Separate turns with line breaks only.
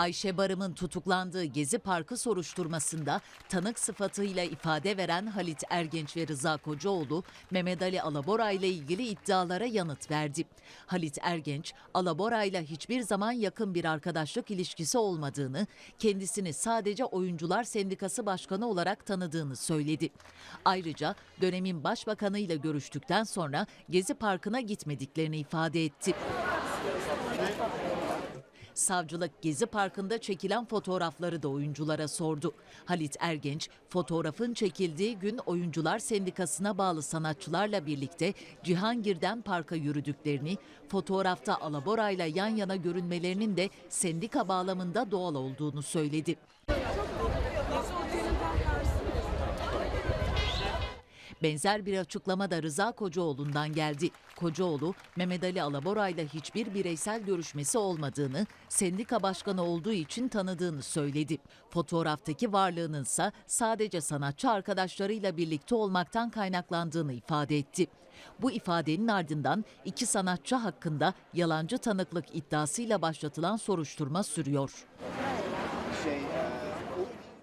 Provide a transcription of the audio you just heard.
Ayşe Barım'ın tutuklandığı Gezi Parkı soruşturmasında tanık sıfatıyla ifade veren Halit Ergenç ve Rıza Kocaoğlu, Mehmet Ali Alabora ile ilgili iddialara yanıt verdi. Halit Ergenç, Alabora ile hiçbir zaman yakın bir arkadaşlık ilişkisi olmadığını, kendisini sadece Oyuncular Sendikası Başkanı olarak tanıdığını söyledi. Ayrıca dönemin başbakanı ile görüştükten sonra Gezi Parkı'na gitmediklerini ifade etti. Savcılık Gezi Parkı'nda çekilen fotoğrafları da oyunculara sordu. Halit Ergenç, fotoğrafın çekildiği gün Oyuncular Sendikası'na bağlı sanatçılarla birlikte Cihangir'den parka yürüdüklerini, fotoğrafta Alabora'yla yan yana görünmelerinin de sendika bağlamında doğal olduğunu söyledi. Benzer bir açıklama da Rıza Kocaoğlu'ndan geldi. Kocaoğlu, Mehmet Ali Alabora ile hiçbir bireysel görüşmesi olmadığını, sendika başkanı olduğu için tanıdığını söyledi. Fotoğraftaki varlığının ise sadece sanatçı arkadaşlarıyla birlikte olmaktan kaynaklandığını ifade etti. Bu ifadenin ardından iki sanatçı hakkında yalancı tanıklık iddiasıyla başlatılan soruşturma sürüyor.
şey e,